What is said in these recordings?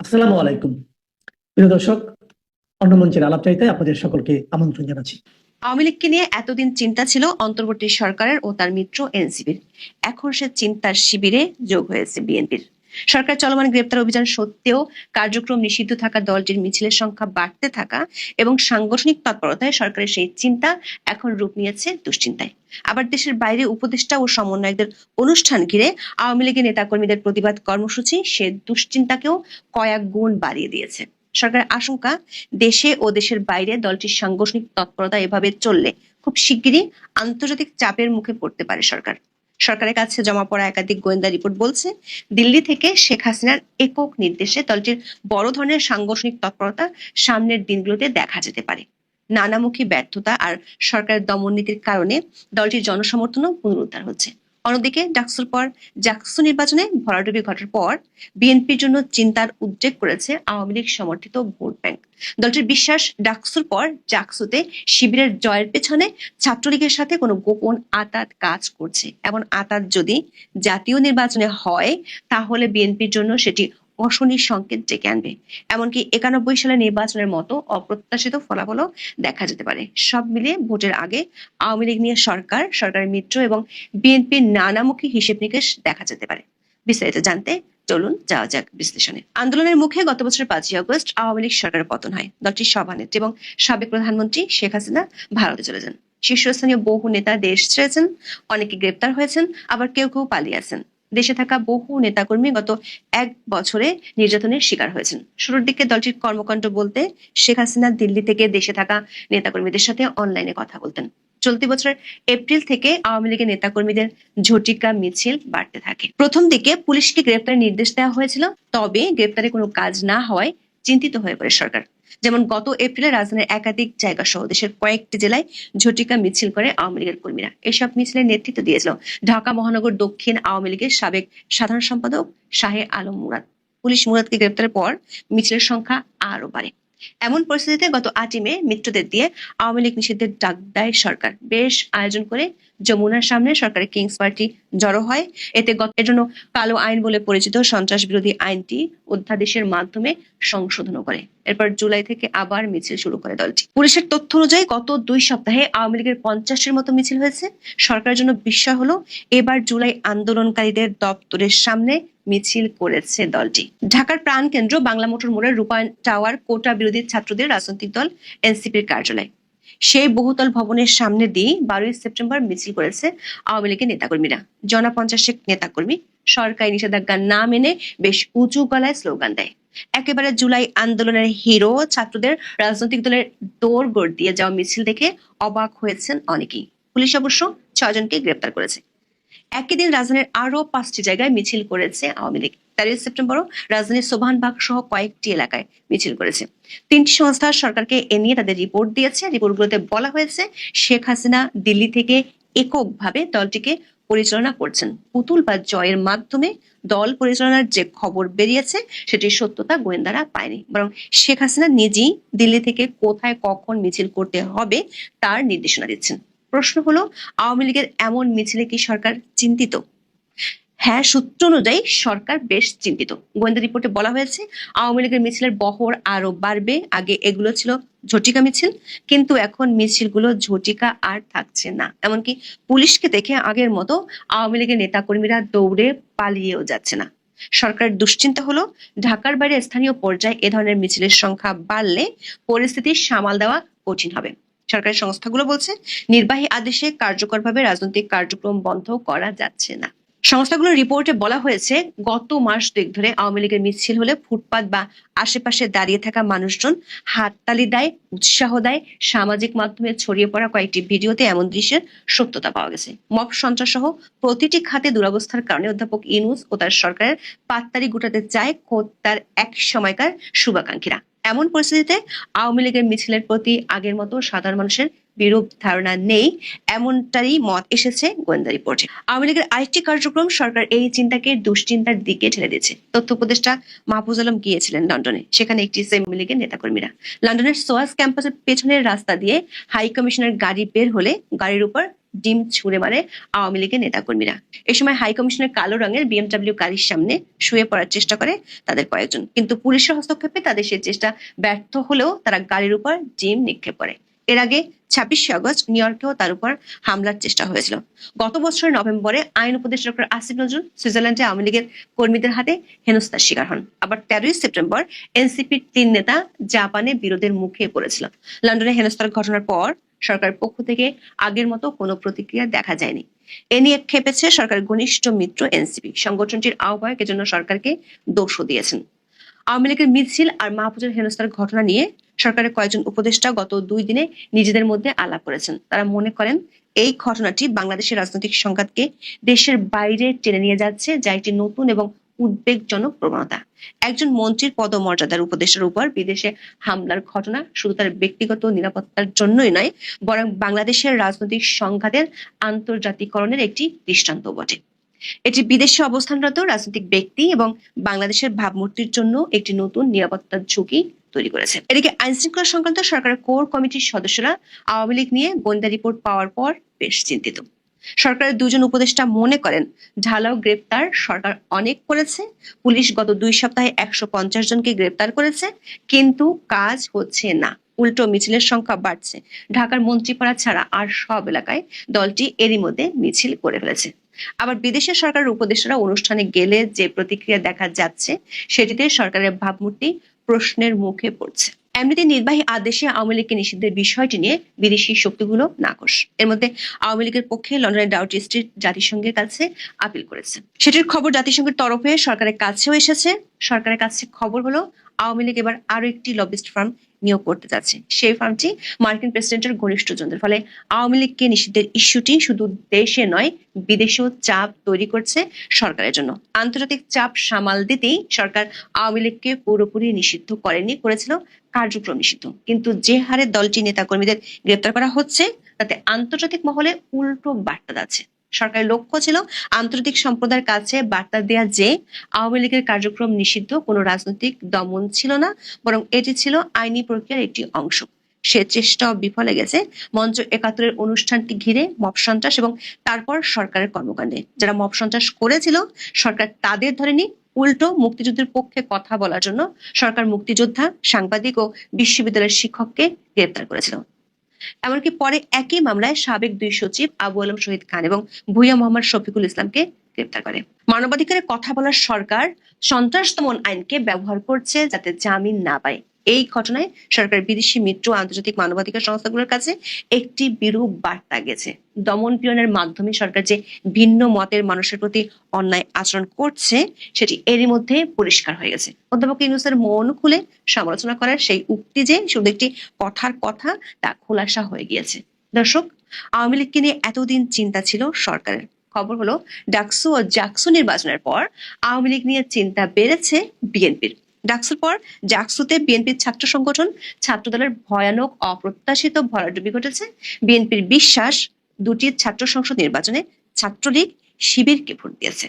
আসসালামু আলাইকুম। প্রিয় দর্শক অন্য মঞ্চের চাইতে আপনাদের সকলকে আমন্ত্রণ জানাচ্ছি। আওয়ামী লীগকে নিয়ে এতদিন চিন্তা ছিল অন্তর্বর্তী সরকারের ও তার মিত্র এনসিপির। এখন সে চিন্তার শিবিরে যোগ হয়েছে বিএনপির। সরকার চলমান গ্রেপ্তার অভিযান সত্ত্বেও কার্যক্রম নিষিদ্ধ থাকা দলটির মিছিলের সংখ্যা বাড়তে থাকা এবং সাংগঠনিক তৎপরতায় সরকারের সেই চিন্তা এখন রূপ নিয়েছে দুশ্চিন্তায়। আবার দেশের বাইরে উপদেষ্টা ও সমন্বয়কদের অনুষ্ঠান ঘিরে আওয়ামী লীগের নেতাকর্মীদের প্রতিবাদ কর্মসূচি সে দুশ্চিন্তাকেও কয়েক গুণ বাড়িয়ে দিয়েছে। সরকারের আশঙ্কা, দেশে ও দেশের বাইরে দলটির সাংগঠনিক তৎপরতা এভাবে চললে খুব শিগগিরই আন্তর্জাতিক চাপের মুখে পড়তে পারে সরকার। সরকারের কাছে জমা পড়া একাধিক গোয়েন্দা রিপোর্ট বলছে, দিল্লি থেকে শেখ হাসিনার একক নির্দেশে দলটির বড় ধরনের সাংগঠনিক তৎপরতা সামনের দিনগুলোতে দেখা যেতে পারে। নানামুখী ব্যর্থতা আর সরকারের দমন নীতির কারণে দলটির জনসমর্থনও পুনরুদ্ধার হচ্ছে। অন্যদিকে ডাকসুর পর জাকসু নির্বাচনে ভরাডুবি ঘটার পর বিএনপির জন্য চিন্তার উদ্রেক করেছে আওয়ামী লীগ সমর্থিত ভোট ব্যাংক। দলটির বিশ্বাস, ডাকসুর পর জাকসুতে শিবিরের জয়ের পেছনে ছাত্রলীগের সাথে কোনো গোপন আতাত কাজ করছে। এমন আতাত যদি জাতীয় নির্বাচনে হয়, তাহলে বিএনপির জন্য সেটি অশনির সংকেত ডেকে আনবে। এমনকি একানব্বই সালের নির্বাচনের মতো অপ্রত্যাশিত ফলাফলও দেখা যেতে পারে। সব মিলিয়ে ভোটের আগে আওয়ামী লীগ নিয়ে সরকার, সরকারের মিত্র এবং বিএনপির নানামুখী হিসেব নিকেশ দেখা যেতে পারে। বিস্তারিত জানতে চলুন যাওয়া যাক বিশ্লেষণে। আন্দোলনের মুখে গত বছর পাঁচই আগস্ট আওয়ামী লীগ সরকারের পতন হয়। দলটির সভানেত্রী এবং সাবেক প্রধানমন্ত্রী শেখ হাসিনা ভারতে চলে যান। শীর্ষস্থানীয় বহু নেতা দেশ ছেড়েছেন, অনেকে গ্রেপ্তার হয়েছেন, আবার কেউ কেউ পালিয়ে আছেন। দেশে থাকা বহু নেতাকর্মী গত এক বছরে নির্যাতনের শিকার হয়েছেন। শুরুর দিকে দলটির কর্মকাণ্ড বলতে শেখ হাসিনা দিল্লি থেকে দেশে থাকা নেতাকর্মীদের সাথে অনলাইনে কথা বলতেন। চলতি বছরের এপ্রিল থেকে আওয়ামী লীগের নেতাকর্মীদের ঝটিকা মিছিল বাড়তে থাকে। প্রথম দিকে পুলিশকে গ্রেপ্তারের নির্দেশ দেওয়া হয়েছিল, তবে গ্রেপ্তারে কোনো কাজ না হওয়ায় চিন্তিত হয়ে পড়ে সরকার। যেমন গত এপ্রিলে রাজধানীর একাধিক জায়গা সহ দেশের কয়েকটি জেলায় ঝটিকা মিছিল করে আওয়ামী লীগের কর্মীরা। এসব মিছিলের নেতৃত্ব দিয়েছিল ঢাকা মহানগর দক্ষিণ আওয়ামী লীগের সাবেক সাধারণ সম্পাদক শাহে আলম মুরাদ। পুলিশ মুরাদকে গ্রেপ্তারের পর মিছিলের সংখ্যা আরও বাড়ে। এমন পরিস্থিতিতে গত আটই মে মিত্রদের দিয়ে আওয়ামী লীগ নিষিদ্ধের ডাক দেয় সরকার। বেশ আয়োজন করে যমুনার সামনে সরকারের কিংস পার্টি জড়ো হয়। এতে গত এর জন্য কালো আইন বলে পরিচিত সন্ত্রাস বিরোধী আইনটি অধ্যাদেশের মাধ্যমে সংশোধনও করে। এরপর জুলাই থেকে আবার মিছিল শুরু করে দলটি। পুলিশের তথ্য অনুযায়ী গত দুই সপ্তাহে আওয়ামী লীগের পঞ্চাশের মতো মিছিল হয়েছে। সরকারের জন্য বিস্ময় হলো, এবার জুলাই আন্দোলনকারীদের দপ্তরের সামনে মিছিল করেছে দলটি। ঢাকার প্রাণকেন্দ্র বাংলা মোটর মোড়ের রূপায়ণ টাওয়ার কোটা বিরোধী ছাত্রদের রাজনৈতিক দল এনসিপির কার্যালয়। সেই বহুতল ভবনের সামনে দিয়ে বারোই সেপ্টেম্বর মিছিল করেছে আওয়ামী লীগের নেতাকর্মীরা। জনা পঞ্চাশেক নেতাকর্মী সরকারি নিষেধাজ্ঞা না মেনে বেশ উঁচু গলায় স্লোগান দেয়। একেবারে জুলাই আন্দোলনের হিরো ছাত্রদের রাজনৈতিক দলের দৌড় গড় দিয়ে যাওয়া মিছিল দেখে অবাক হয়েছেন অনেকেই। পুলিশ অবশ্য ছয়জনকে গ্রেপ্তার করেছে। একই দিন রাজধানীর আরও পাঁচটি জায়গায় মিছিল করেছে আওয়ামী লীগ। তেরোই সেপ্টেম্বরও রাজধানীর সোভানবাগ সহ কয়েকটি এলাকায় মিছিল করেছে। তিনটি সংস্থা সরকারকে এ নিয়ে তাদের রিপোর্ট দিয়েছে। রিপোর্টগুলোতে বলা হয়েছে, শেখ হাসিনা দিল্লি থেকে এককভাবে দলটিকে পরিচালনা করছেন। পুতুল বা জয়ের মাধ্যমে দল পরিচালনার যে খবর বেরিয়েছে সেটির সত্যতা গোয়েন্দারা পায়নি। বরং শেখ হাসিনা নিজেই দিল্লি থেকে কোথায় কখন মিছিল করতে হবে, তার নির্দেশনা দিচ্ছেন। প্রশ্ন হলো, আওয়ামী লীগের এমন মিছিলে কি সরকার চিন্তিত? হ্যাঁ সূত্র অনুযায়ী সরকার বেশ চিন্তিত। গোয়েন্দা রিপোর্টে বলা হয়েছে, আওয়ামী লীগের মিছিলের বহর আরও বাড়বে। আগে এগুলো ছিল ঝটিকা মিছিল, কিন্তু এখন মিছিলগুলো ঝটিকা আর থাকছে না। এমনকি পুলিশকে দেখে আগের মতো আওয়ামী লীগের নেতাকর্মীরা দৌড়ে পালিয়েও যাচ্ছে না। সরকারের দুশ্চিন্তা হলো, ঢাকার বাইরে স্থানীয় পর্যায়ে এ ধরনের মিছিলের সংখ্যা বাড়লে পরিস্থিতি সামাল দেওয়া কঠিন হবে। সরকারি সংস্থাগুলো বলছে, নির্বাহী আদেশে কার্যকরভাবে রাজনৈতিক কার্যক্রম বন্ধ করা যাচ্ছে না। সংস্থাগুলোর রিপোর্টে বলা হয়েছে, গত মাস দুই ধরে আওয়ামী লীগের মিছিল হলে ফুটপাত বা আশেপাশে দাঁড়িয়ে থাকা মানুষজন হাততালি দেয়, উৎসাহ দেয়, সামাজিক মাধ্যমে ছড়িয়ে পড়া কয়েকটি ভিডিওতে এমন দৃশ্যের সত্যতা পাওয়া গেছে। মব সন্ত্রাস সহ প্রতিটি খাতে দুরবস্থার কারণে অধ্যাপক ইনুস ও তার সরকারের পাত্তারি গুটাতে চায় খোদ তার এক সময়কার শুভাকাঙ্ক্ষীরা। এমন পরিস্থিতিতে আওয়ামী লীগের মিছিলের প্রতি আগের মতো সাধারণ মানুষের বিরূপ ধারণা নেই। এমনটারই মত এসেছে গোয়েন্দা রিপোর্টে। আওয়ামী লীগের আরেকটি কার্যক্রম সরকার এই চিন্তাকে দুশ্চিন্তার দিকে ঠেলে দিয়েছে। তথ্য উপদেষ্টা মাহফুজ আলম গিয়েছিলেন লন্ডনে। সেখানে একটি আওয়ামী লীগের নেতাকর্মীরা লন্ডনের সোয়াস ক্যাম্পাসের পেছনের রাস্তা দিয়ে হাই কমিশনের গাড়ি বের হলে গাড়ির উপর ডিম ছুঁড়ে মারে আওয়ামী লীগের নেতাকর্মীরা। এ সময় হাই কমিশনের কালো রঙের বিএমডব্লিউ গাড়ির সামনে শুয়ে পড়ার চেষ্টা করে তাদের কয়েকজন। কিন্তু পুলিশের হস্তক্ষেপে তাদের সেই চেষ্টা ব্যর্থ হলেও তারা গাড়ির উপর ডিম নিক্ষেপ করে। এর আগে ছাব্বিশে আগস্ট নিউ ইয়র্কেও তার উপর হামলার চেষ্টা হয়েছিল। গত বছরের নভেম্বরে আইন উপদেষ্টা ডক্টর আসিফ নজরুল সুইজারল্যান্ডে আওয়ামী লীগের কর্মীদের হাতে হেনস্থার শিকার হন। আবার তেরোই সেপ্টেম্বর এনসিপির তিন নেতা জাপানে বিরোধের মুখে পড়েছিল। লন্ডনে হেনস্থার ঘটনার পর সরকারের পক্ষ থেকে আগের মতো কোনো প্রতিক্রিয়া দেখা যায়নি। এ নিয়ে খেপেছে সরকারের ঘনিষ্ঠ মিত্র এনসিপি। সংগঠনটির আহ্বায়ক এজন্য সরকারকে দোষও দিয়েছেন। আওয়ামী লীগের মিছিল আর মাহফুজের হেনস্থার ঘটনা নিয়ে সরকারের কয়েকজন উপদেষ্টা গত দুই দিনে নিজেদের মধ্যে আলাপ করেছেন। তারা মনে করেন, এই ঘটনাটি বাংলাদেশের রাজনৈতিক সংঘাতকে দেশের বাইরে টেনে নিয়ে যাচ্ছে যা একটি নতুন এবং উদ্বেগজনক প্রবণতা। একজন মন্ত্রীর পদমর্যাদার উপদেশের উপর বিদেশে হামলার ঘটনা শুধু তার ব্যক্তিগত নিরাপত্তার জন্যই নয়, বরং বাংলাদেশের রাজনৈতিক সংঘাতের আন্তর্জাতিকরণের একটি দৃষ্টান্ত বটে। এটি বিদেশে অবস্থানরত রাজনৈতিক ব্যক্তি এবং বাংলাদেশের ভাবমূর্তির জন্য একটি নতুন নিরাপত্তার ঝুঁকি তৈরি করেছে। এদিকে আইন শৃঙ্খলা সংক্রান্ত সরকারের কোর কমিটির সদস্যরা আওয়ামী লীগ নিয়ে গোয়েন্দা রিপোর্ট পাওয়ার পর বেশ চিন্তিত। সরকারের দুজন উপদেষ্টা মনে করেন, ঢালাও গ্রেপ্তার সরকার অনেক করেছে। পুলিশ গত দুই সপ্তাহে একশো পঞ্চাশ জনকে গ্রেপ্তার করেছে, কিন্তু কাজ হচ্ছে না। উল্টো মিছিলের সংখ্যা বাড়ছে। ঢাকার মন্ত্রীপাড়া ছাড়া আর সব এলাকায় দলটি এরই মধ্যে মিছিল করে ফেলেছে। আবার বিদেশের সরকারের উপদেষ্টারা অনুষ্ঠানে গেলে যে প্রতিক্রিয়া দেখা যাচ্ছে, সেটিতে সরকারের ভাবমূর্তি প্রশ্নের মুখে পড়ছে। এমনিতে নির্বাহী আদেশে আওয়ামী লীগকে নিষিদ্ধের বিষয়টি নিয়ে বিদেশি শক্তিগুলো নাকশ এর মধ্যে আওয়ামী লীগের পক্ষে লন্ডনের ডাউটি স্ট্রিট জাতিসংঘের কাছে আপিল করেছে। সেটির খবর জাতিসংঘের তরফে সরকারের কাছেও এসেছে। সরকারের কাছে খবর হলো, আওয়ামী লীগ এবার আরও একটি লবিস্ট ফার্ম নিয়োগ করতে যাচ্ছে। সেই ফার্মটি মার্কিন প্রেসিডেন্টের ঘনিষ্ঠজনদের। ফলে আওয়ামী লীগকে নিষিদ্ধের ইস্যুটি শুধু দেশে নয়, বিদেশেও চাপ তৈরি করছে সরকারের জন্য। আন্তর্জাতিক চাপ সামাল দিতেই সরকার আওয়ামী লীগকে পুরোপুরি নিষিদ্ধ করেনি, করেছিল কার্যক্রম নিষিদ্ধ। কিন্তু যে হারে দলটি নেতাকর্মীদের গ্রেপ্তার করা হচ্ছে, তাতে আন্তর্জাতিক মহলে উল্টো বার্তা যাচ্ছে। সরকারের লক্ষ্য ছিল আন্তর্জাতিক সম্প্রদায়ের কাছে বার্তা দেয়া যে আওয়ামী লীগের কার্যক্রম নিষিদ্ধ, কোনো রাজনৈতিক দমন ছিল না, বরং এটি ছিল আইনি প্রক্রিয়ার একটি অংশ। সে চেষ্টাও বিফলে গেছে। মঞ্চ একাত্তরের অনুষ্ঠানটি ঘিরে মব সন্ত্রাস এবং তারপর সরকারের কর্মকাণ্ডে। যারা মব সন্ত্রাস করেছিল, সরকার তাদের ধরেনি। উল্টো মুক্তিযুদ্ধের পক্ষে কথা বলার জন্য সরকার মুক্তিযোদ্ধা, সাংবাদিক ও বিশ্ববিদ্যালয়ের শিক্ষককে গ্রেপ্তার করেছিল। এমনকি পরে একই মামলায় সাবেক দুই সচিব আবু আলম শহীদ খান এবং ভুইয়া মোহাম্মদ শফিকুল ইসলামকে গ্রেপ্তার করে। মানবাধিকারের কথা বলার সরকার সন্ত্রাস দমন আইনকে ব্যবহার করছে যাতে জামিন না পায়। এই ঘটনায় সরকার বিদেশি মিত্র আন্তর্জাতিক মানবাধিকার সংস্থাগুলোর কাছে একটি বিরূপ বার্তা গেছে। দমন পীড়নের মাধ্যমে সরকার যে ভিন্ন মতের মানুষের প্রতি অন্যায় আচরণ করছে, সেটি এরই মধ্যে পরিষ্কার হয়ে গেছে। অধ্যাপক ইউনুসের মন খুলে সমালোচনা করার সেই উক্তি যে, শুধু একটি কথার কথা, তা খোলাসা হয়ে গিয়েছে। দর্শক, আওয়ামী লীগকে নিয়ে এতদিন চিন্তা ছিল সরকারের। খবর হলো, ডাকসু ও জাকসু নির্বাচনের পর আওয়ামী লীগ নিয়ে চিন্তা বেড়েছে বিএনপির। ডাকসুর পর জাকসুতে বিএনপির ছাত্র সংগঠন ছাত্রদলের ভয়ানক, অপ্রত্যাশিত ভরাডুবি ঘটেছে। বিএনপির বিশ্বাস, দুটি ছাত্র সংসদ নির্বাচনে ছাত্রলীগ শিবিরকে ভোট দিয়েছে।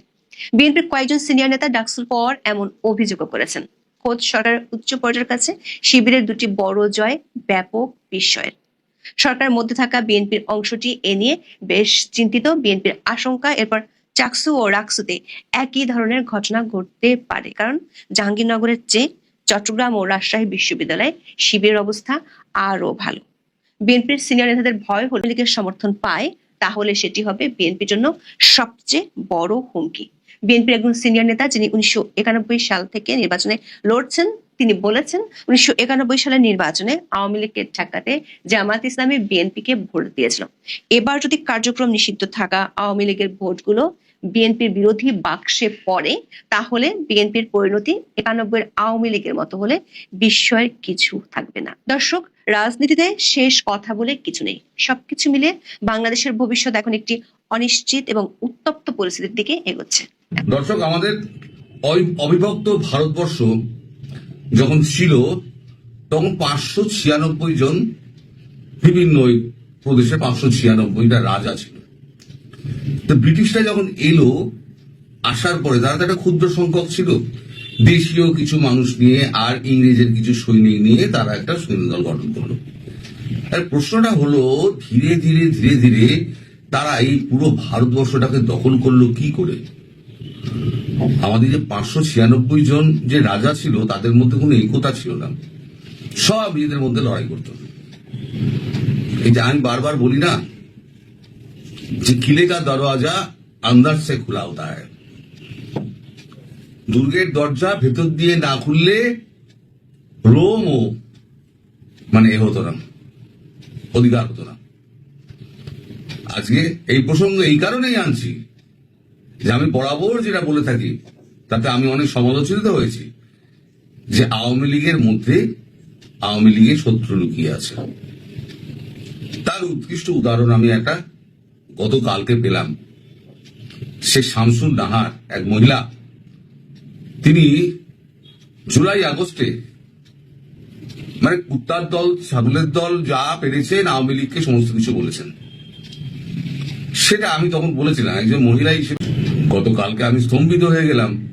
বিএনপির কয়েকজন সিনিয়র নেতা ডাকসুর পর এমন অভিযোগও করেছেন। খোদ সরকারের উচ্চ পর্যায়ের কাছে শিবিরের দুটি বড় জয় ব্যাপক বিস্ময়ের। সরকারের মধ্যে থাকা বিএনপির অংশটি এ নিয়ে বেশ চিন্তিত। বিএনপির আশঙ্কা, এরপর চাকসু ও রাকসুতে একই ধরনের ঘটনা ঘটতে পারে। কারণ জাহাঙ্গীরনগরের চেয়ে চট্টগ্রাম ও রাজশাহী বিশ্ববিদ্যালয়ে শিবিরের অবস্থা আরও ভালো। বিএনপির সিনিয়র নেতাদের ভয় হলে লীগের সমর্থন পায়, তাহলে সেটি হবে বিএনপির জন্য সবচেয়ে বড় হুমকি। বিএনপির একজন সিনিয়র নেতা, যিনি উনিশশো একানব্বই সাল থেকে নির্বাচনে লড়ছেন তিনি বলেছেন, উনিশশো একানব্বই সালের নির্বাচনে আওয়ামী লীগকে ঠেকাতে জামাত ইসলামী বিএনপিকে ভোট দিয়েছিল। এবার যদি কার্যক্রম নিষিদ্ধ থাকা আওয়ামী লীগের ভোটগুলো বিএনপির বিরোধী বাক্সে পড়ে, তাহলে বিএনপির পরিণতি একানব্বই আওয়ামী লীগের মতো হলে বিস্ময়ের কিছু থাকবে না। দর্শক, রাজনীতিতে শেষ কথা বলে কিছু নেই। সবকিছু মিলে বাংলাদেশের ভবিষ্যৎ এখন একটি অনিশ্চিত এবং উত্তপ্ত পরিস্থিতির দিকে এগোচ্ছে। দর্শক, আমাদের অবিভক্ত ভারতবর্ষ যখন ছিল, তখন পাঁচশো ছিয়ানব্বই জন বিভিন্ন ওই প্রদেশে পাঁচশো ছিয়ানব্বইটা রাজা ছিল। তো ব্রিটিশরা যখন এলো, আসার পরে, তারা তো একটা ক্ষুদ্র সংখ্যক ছিল, দেশীয় কিছু মানুষ নিয়ে আর ইংরেজের কিছু সৈনিক নিয়ে তারা একটা সৈন্যদল গঠন করল। আর প্রশ্নটা হলো, ধীরে ধীরে ধীরে ধীরে তারা এই পুরো ভারতবর্ষটাকে দখল করল কি করে? আমাদের যে পাঁচশো ছিয়ানব্বই জন যে রাজা ছিল, তাদের মধ্যে কোনো একতা ছিল না। সব নিজেদের মধ্যে লড়াই করত। এই যে আমি বারবার বলি না, যে কিলে কা দরওয়াজা আন্দার সে খোলা হতা হয় দুর্গের দরজা ভেতর দিয়ে না খুললে রোম ও মানে এ হতো না, অধিকার হতো না। আজকে এই প্রসঙ্গ এই কারণেই আনছি যে আমি বরাবর যেটা বলে থাকি, তাতে আমি অনেক সমালোচিত হয়েছি যে আওয়ামী লীগের মধ্যে আওয়ামী লীগের শত্রু লুকিয়ে আছে। তার উৎকৃষ্ট উদাহরণ আমি একটা গতকালকে পেলাম। সে শামসুন নাহার এক মহিলা, তিনি জুলাই আগস্টে মানে কুত্তার দল, ছাগলের দল যা পেরেছেন আওয়ামী লীগকে সমস্ত কিছু বলেছেন। সেটা আমি তখন বলেছিলাম, একজন মহিলা হিসেবে গতকালকে আমি স্তম্ভিত হয়ে গেলাম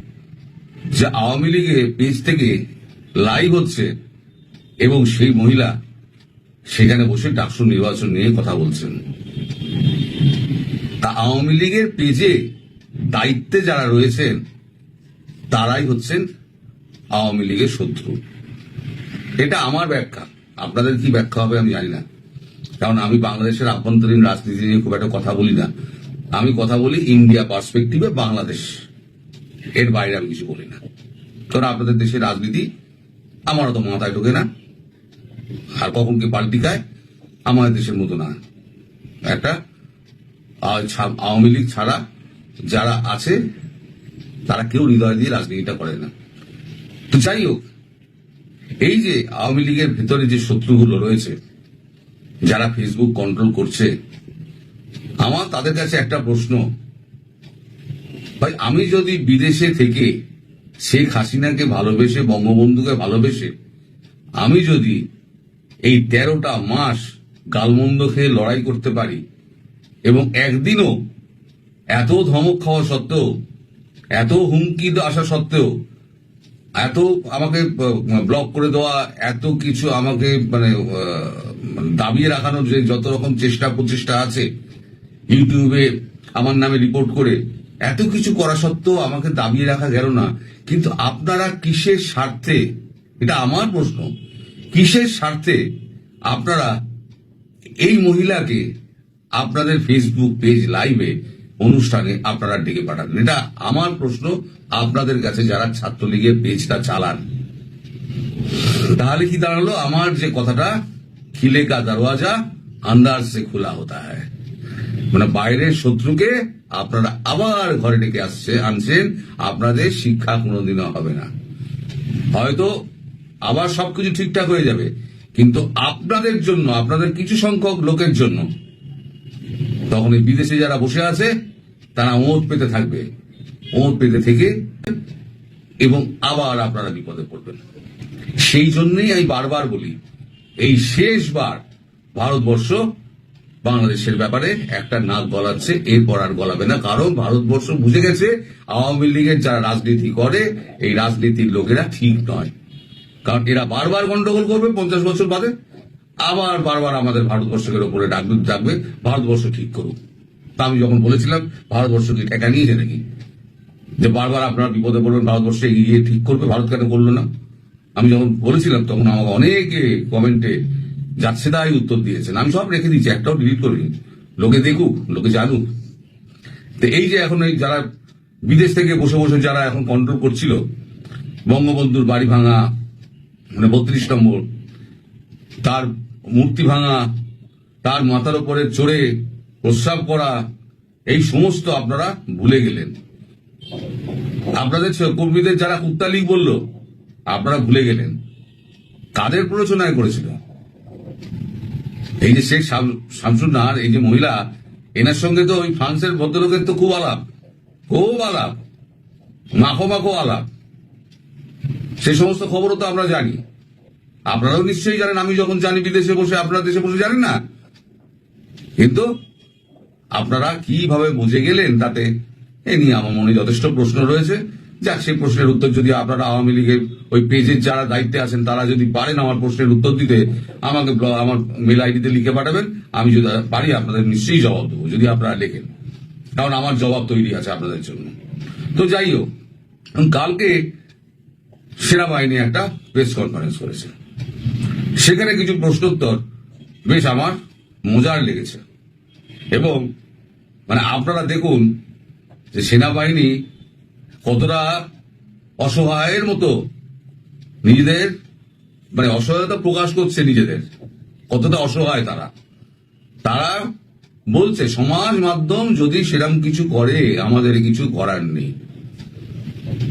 যে আওয়ামী লীগের পেজ থেকে লাইভ হচ্ছে এবং সেই মহিলা সেখানে বসে ডাকসু নির্বাচন নিয়ে কথা বলছেন। তা আওয়ামী লীগের পেজে দায়িত্বে যারা রয়েছেন, তারাই হচ্ছেন আওয়ামী লীগের শত্রু। এটা আমার ব্যাখ্যা। আপনাদের কি ব্যাখ্যা হবে আমি জানি না। কারণ আমি বাংলাদেশের আভ্যন্তরীণ রাজনীতি নিয়ে খুব একটা কথা বলি না। আমি কথা বলি ইন্ডিয়া পার্সপেক্টিভে বাংলাদেশ এর বাইরে আমি কিছু বলি না। কারণ আপনাদের দেশের রাজনীতি আমার তো মাথায় ঢোকে না। আর কখন কি পাল্টি খায়, আমাদের দেশের মতো না। একটা, আওয়ামী লীগ ছাড়া যারা আছে, তারা কেউ হৃদয় দিয়ে রাজনীতিটা করে না। তো যাই হোক, এই যে আওয়ামী লীগের ভিতরে যে শত্রুগুলো রয়েছে, যারা ফেসবুক কন্ট্রোল করছে আমার তাদের কাছে একটা প্রশ্ন। ভাই, আমি যদি বিদেশে থেকে শেখ হাসিনাকে ভালোবেসে, বঙ্গবন্ধুকে ভালোবেসে, আমি যদি এই তেরোটা মাস গালমন্দ খেয়ে লড়াই করতে পারি এবং একদিনও এত ধমক খাওয়া সত্ত্বেও, এত হুমকি আসা সত্ত্বেও, এত আমাকে ব্লক করে দেওয়া, এত কিছু আমাকে মানে মানে দাবিয়ে রাখানোর যে যত রকম চেষ্টা প্রচেষ্টা আছে ইউটিউবে আমার নামে রিপোর্ট করে, এত কিছু করা সত্ত্বেও আমাকে দাবিয়ে রাখা গেল না। কিন্তু আপনারা কিসের স্বার্থে, এটা আমার প্রশ্ন, কিসের স্বার্থে আপনারা এই মহিলাকে আপনাদের ফেসবুক পেজ লাইভে অনুষ্ঠানে আপনারা ডেকে পাঠান এটা আমার প্রশ্ন, আপনাদের কাছে যারা ছাত্রলীগের পেজটা চালান। তাহলে কি দাঁড়াল? আমার যে কথাটা খিলে কা দরওয়াজা, আন্দাজ সে খোলা হতা হয় মানে বাইরের শত্রুকে আপনারা আবার ঘরে ডেকে আসছে, আনছেন, আপনাদের শিক্ষা কোনোদিনও হবে না। হয়তো আবার সবকিছু ঠিকঠাক হয়ে যাবে, কিন্তু আপনাদের জন্য, আপনাদের কিছু সংখ্যক লোকের জন্য তখন এই বিদেশে যারা বসে আছে, তারা ওঁত পেতে থাকবে, ওঁত পেতে থেকে এবং আবার আপনারা বিপদে পড়বেন। সেই জন্যই আমি বারবার বলি, এই শেষবার ভারতবর্ষ বাংলাদেশের ব্যাপারে একটা নাক গলাচ্ছে, এরপর আর গলাবে না। কারণ ভারতবর্ষ বুঝে গেছে, আওয়ামী লীগের যারা রাজনীতি করে, এই রাজনীতির লোকেরা ঠিক নয়। কারণ এরা বারবার গন্ডগোল করবে পঞ্চাশ বছর বাদে। আবার বারবার আমাদের ভারতবর্ষের উপরে ডাকবে ডাকবে, ভারতবর্ষ ঠিক করুক। তা আমি যখন বলেছিলাম, ভারতবর্ষ কি ঠেকা নিয়েছে নাকি? যে বারবার আপনারা বিপদে পড়বেন, ভারতবর্ষে এগিয়ে ঠিক করবে, ভারত কেন করল না? আমি যখন বলেছিলাম, তখন আমাকে অনেকে কমেন্টে যাচ্ছে তাই উত্তর দিয়েছেন। আমি সব রেখে দিয়েছি, একটাও ডিলিট করিনি। লোকে দেখুক, লোকে জানুক। তো এই যে এখন এই যারা বিদেশ থেকে বসে বসে যারা এখন কন্ট্রোল করছিল, বঙ্গবন্ধুর বাড়ি ভাঙা মানে বত্রিশ নম্বর, তার মূর্তি ভাঙা, তার মাথার উপরে চড়ে প্রস্রাব করা, এই সমস্ত আপনারা ভুলে গেলেন। আপনাদের কর্মীদের যারা কুত্তা লীগ বলল, আপনারা ভুলে গেলেন। কাদের প্ররোচনায় করেছিল? এই যে শেখ শাম- শামসুন নাহার, এই যে মহিলা, এনার সঙ্গে তো ওই ফ্রান্সের ভদ্রলোকের তো খুব আলাপ খুব আলাপ, মাখো মাখো আলাপ। সেই সমস্ত খবরও তো আমরা জানি। আপনারাও নিশ্চয়ই জানেন, আমি যখন জানি বিদেশে বসে, আপনারা দেশে বসে জানেন না। কিন্তু আপনারা কীভাবে বুঝে গেলেন তাতে এ নিয়ে আমার মনে যথেষ্ট প্রশ্ন রয়েছে। যাক, সেই প্রশ্নের উত্তর যদি আপনারা আওয়ামী লীগের ওই পেজের যারা দায়িত্বে আছেন, তারা যদি পারেন আমার প্রশ্নের উত্তর দিতে, আমাকে আমার মেল আইডিতে লিখে পাঠাবেন, আমি যদি পারি, আপনাদের নিশ্চয়ই জবাব দেবো, যদি আপনারা লেখেন। কারণ আমার জবাব তৈরি আছে আপনাদের জন্য। তো যাই হোক, কালকে সেনাবাহিনী একটা প্রেস কনফারেন্স করেছে। সেখানে কিছু প্রশ্নোত্তর বেশ আমার মজার লেগেছে। এবং মানে আপনারা দেখুন যে সেনাবাহিনী কতটা অসহায়ের মতো নিজেদের মানে অসহায়তা প্রকাশ করছে নিজেদের। কতটা অসহায় তারা। তারা বলছে, সমাজ মাধ্যম যদি সেরকম কিছু করে, আমাদের কিছু করার নেই।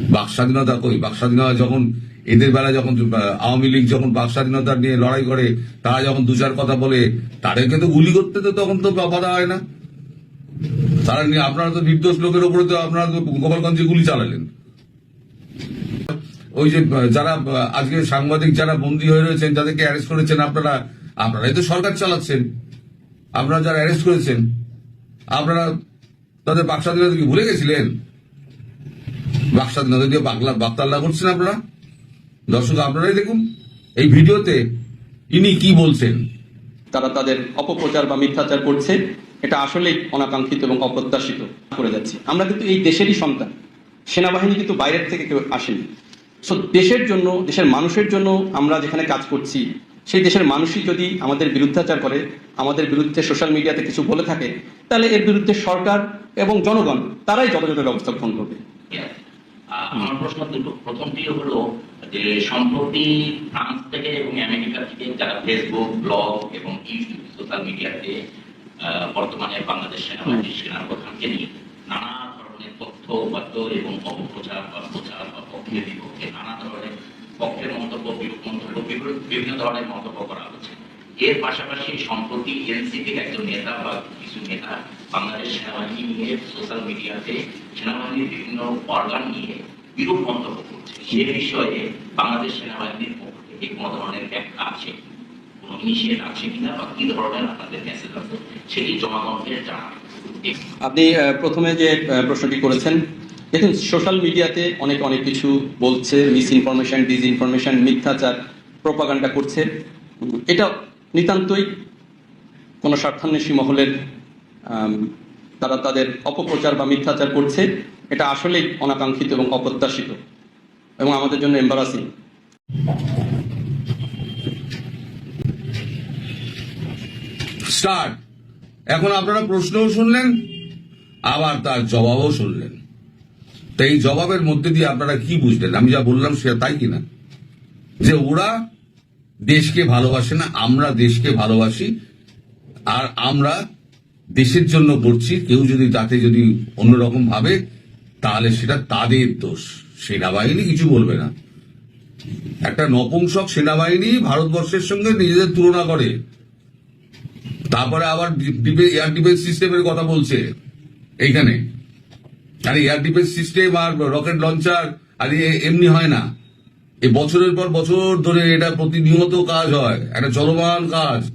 বাক স্বাধীনতা কই? বাক স্বাধীনতা যখন এদের বেলা যখন আওয়ামী লীগ যখন বাক স্বাধীনতা নিয়ে লড়াই করে, তারা যখন দু চার কথা বলে, তাদেরকে তো গুলি করতে তো তখন তো বাধা হয় না। তারা নিয়ে আপনারা তো নির্দোষ লোকের উপরে তো আপনারা তো গোপালগঞ্জে গুলি চালালেন। ওই যে, যারা, আজকে সাংবাদিক যারা বন্দী হয়ে রয়েছেন, যাদেরকে অ্যারেস্ট করেছেন, আপনারা, আপনারাই তো সরকার চালাচ্ছেন। আপনারা যারা অ্যারেস্ট করেছেন, আপনারা তাদের বাক স্বাধীনতা কি ভুলে গেছিলেন? বাক দিয়ে বাংলা বাক্তাল্লা করছেন আপনারা? দর্শক, আপনারাই দেখুন, এই ভিডিওতে ইনি কি বলছেন? তারা তাদের অপপ্রচার বা মিথ্যাচার করছে। এটা আসলেই অনাকাঙ্ক্ষিত এবং অপ্রত্যাশিত করে যাচ্ছে। আমরা কিন্তু এই দেশেরই সন্তান। সেনাবাহিনী কিন্তু বাইরের থেকে কেউ আসেনি। সো দেশের জন্য, দেশের মানুষের জন্য আমরা যেখানে কাজ করছি, সেই দেশের মানুষই যদি আমাদের বিরুদ্ধাচার করে, আমাদের বিরুদ্ধে সোশ্যাল মিডিয়াতে কিছু বলে থাকে, তাহলে এর বিরুদ্ধে সরকার এবং জনগণ, তারাই যথাযথ ব্যবস্থা গ্রহণ করবে। আমার প্রশ্ন দুটো। প্রথমটি হলো যে, সম্প্রতি ফ্রান্স থেকে এবং আমেরিকা থেকে যারা ফেসবুক ব্লগ এবং ইউটিউব সোশ্যাল মিডিয়াতে বর্তমানে বাংলাদেশ সেনাবাহিনীর সেনার প্রধানকে নিয়ে নানা ধরনের তথ্য উপাত্ত এবং অপপ্রচার বা প্রচার বা পক্ষের বিপক্ষে নানা ধরনের পক্ষের মন্তব্য বিরূপ মন্তব্য বিভিন্ন ধরনের মন্তব্য করা হচ্ছে। এর পাশাপাশি সম্প্রতি এনসিপির একজন নেতা বা কিছু নেতা বাংলাদেশ সেনাবাহিনী নিয়ে সোশ্যাল মিডিয়াতে সেনাবাহিনীর বিভিন্ন অর্গান নিয়ে বিরূপ মন্তব্য করছে। সে বিষয়ে বাংলাদেশ সেনাবাহিনীর পক্ষ থেকে কোনো ধরনের ব্যাখ্যা আছে? আপনি প্রথমে যে প্রশ্নটি করেছেন, দেখুন সোশ্যাল মিডিয়াতে অনেক অনেক কিছু বলছে মিস ইনফরমেশন ডিস ইনফরমেশন মিথ্যাচার প্রপাগান্ডা করছে। এটা নিতান্তই কোনো স্বার্থান্বেষী মহলের তারা তাদের অপপ্রচার বা মিথ্যাচার করছে। এটা আসলেই অনাকাঙ্ক্ষিত এবং অপ্রত্যাশিত এবং আমাদের জন্য এম্বারাসিং স্টার্ট। এখন আপনারা প্রশ্নও শুনলেন, আবার তার জবাবও শুনলেন। তো এই জবাবের মধ্যে দিয়ে আপনারা কি বুঝলেন? আমি যা বললাম সে তাই কিনা? যে ওরা দেশকে ভালোবাসে না, আমরা দেশকে ভালোবাসি, আর আমরা দেশের জন্য করছি। কেউ যদি তাতে যদি অন্যরকম ভাবে, তাহলে সেটা তাদের দোষ। সেনাবাহিনী কিছু বলবে না। একটা নপুংসক সেনাবাহিনী ভারতবর্ষের সঙ্গে নিজেদের তুলনা করে। তারপরে আবার এয়ার ডিফেন্স সিস্টেমের কথা বলছে এইখানে। আর এয়ার ডিফেন্স সিস্টেম আর রকেট লঞ্চার আর এ- এমনি হয় না। এই বছরের পর বছর ধরে এটা প্রতিনিয়ত কাজ হয়, একটা চলমান কাজ।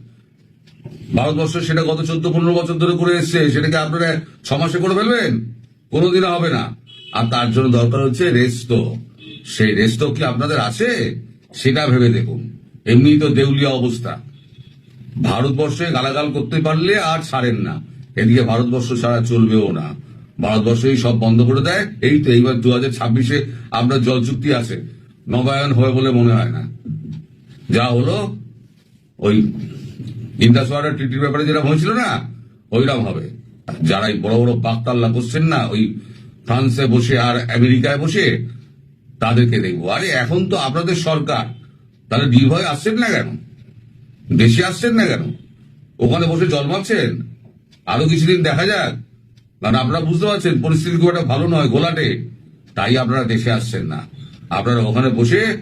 ভারতবর্ষ সেটা গত চোদ্দ, পনেরো বছর ধরে করে এসছে, সেটাকে আপনারা ছ মাসে করে ফেলবেন? কোনোদিনও হবে না। আর তার জন্য দরকার হচ্ছে রেস্তো সেই রেস্তো কি আপনাদের আছে? সেটা ভেবে দেখুন। এমনি তো দেউলিয়া অবস্থা। ভারতবর্ষে গালাগাল করতে পারলে আর ছাড়েন না। এদিকে ভারতবর্ষ ছাড়া চলবেও না। ভারতবর্ষই সব বন্ধ করে দেয়। এই তো এইবার দু হাজার ছাব্বিশে আপনার জল চুক্তি আছে। নবায়ন হবে বলে মনে হয় না। যা হলো ওই ইন্দাস ওয়াটার ট্রিটির ব্যাপারে যেটা হয়েছিল না, ওইরকম হবে। যারা এই বড় বড় বাকতাল্লা করছেন না, ওই ফ্রান্সে বসে আর আমেরিকায় বসে, তাদেরকে দেখব। আরে এখন তো আপনাদের সরকার, তাহলে নির্ভয় আসছেন না কেন? দেশে আসছেন না কেন? ওখানে বসে জল মারছেন আরও কিছুদিন দেখা যাক। কারণ আপনারা বুঝতে পারছেন, পরিস্থিতি খুব একটা ভালো নয় গোলাটে। তাই আপনারা দেশে আসছেন না। আপনারা ওখানে বসে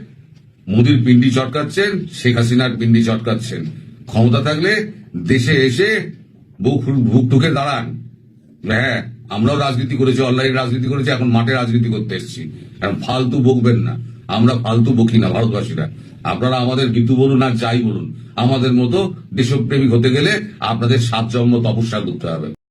মোদির পিন্ডি চটকাচ্ছেন, শেখ হাসিনার পিন্ডি চটকাচ্ছেন। ক্ষমতা থাকলে দেশে এসে বুক ঠুকে দাঁড়ান। হ্যাঁ আমরাও রাজনীতি করেছি, অনলাইন রাজনীতি করেছি, এখন মাঠে রাজনীতি করতে এসেছি। এখন ফালতু বকবেন না। আমরা ফালতু বকি না, ভারতবাসীরা। আপনারা আমাদের গীতু বলুন আর যাই বলুন। আমাদের মতো দেশপ্রেমিক হতে গেলে আপনাদের সাত জন্ম তপস্যা করতে হবে।